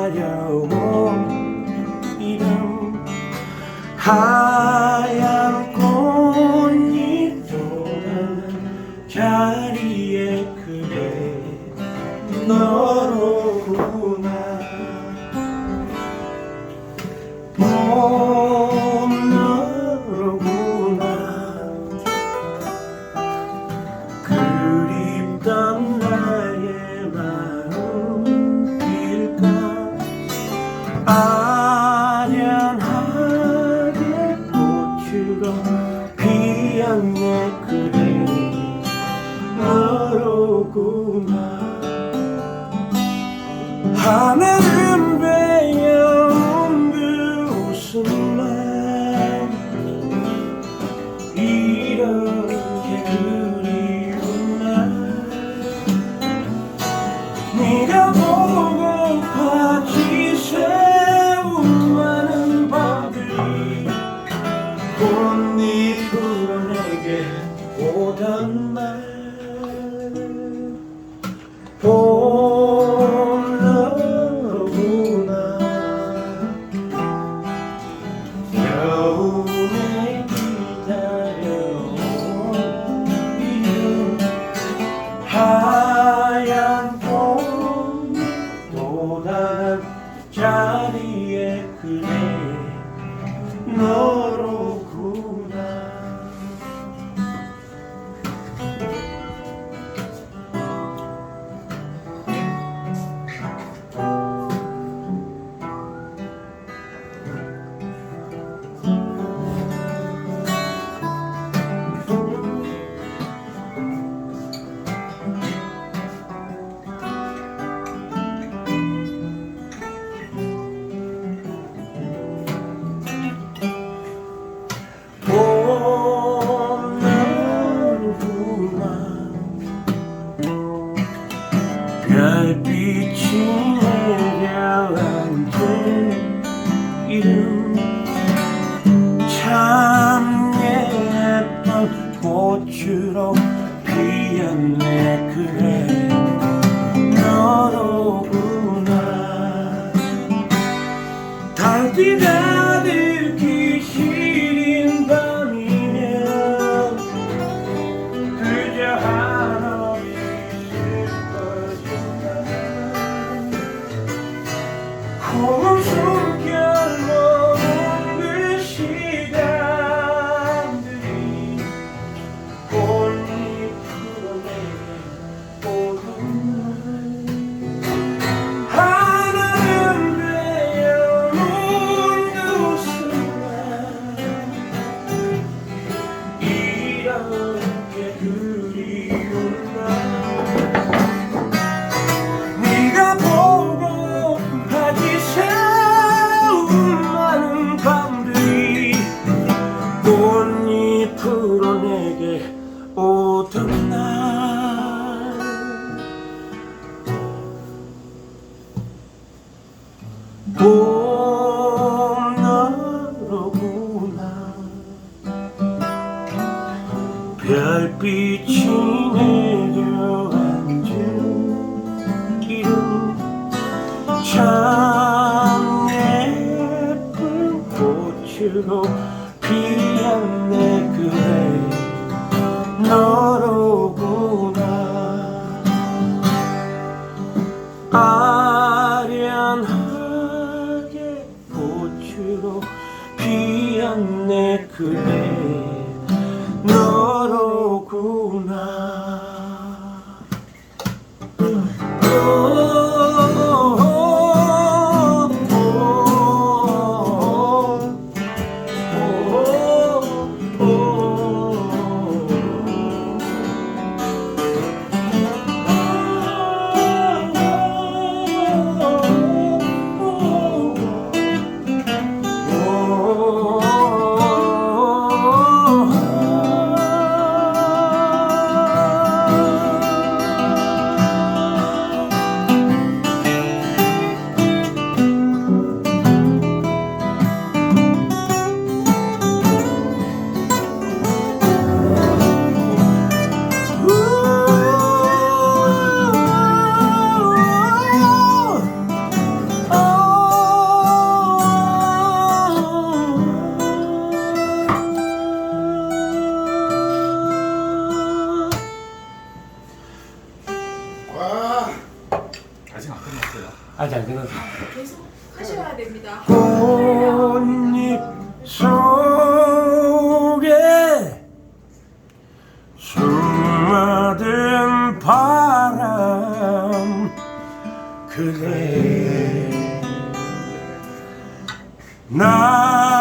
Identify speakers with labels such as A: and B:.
A: 가려운 이름 하얀 꽃잎 도는 자리에 그대 너로 아련하게 고추가 피었네 그래 너로구나. 하늘을 봄나로구나 별빛이 내려앉은 길은 참 예쁜 꽃으로 피었네 그대 너 could 아직 안 끝났어
B: 계속 하셔야 됩니다.
A: 꽃잎 속에 수많은 바람 그래 나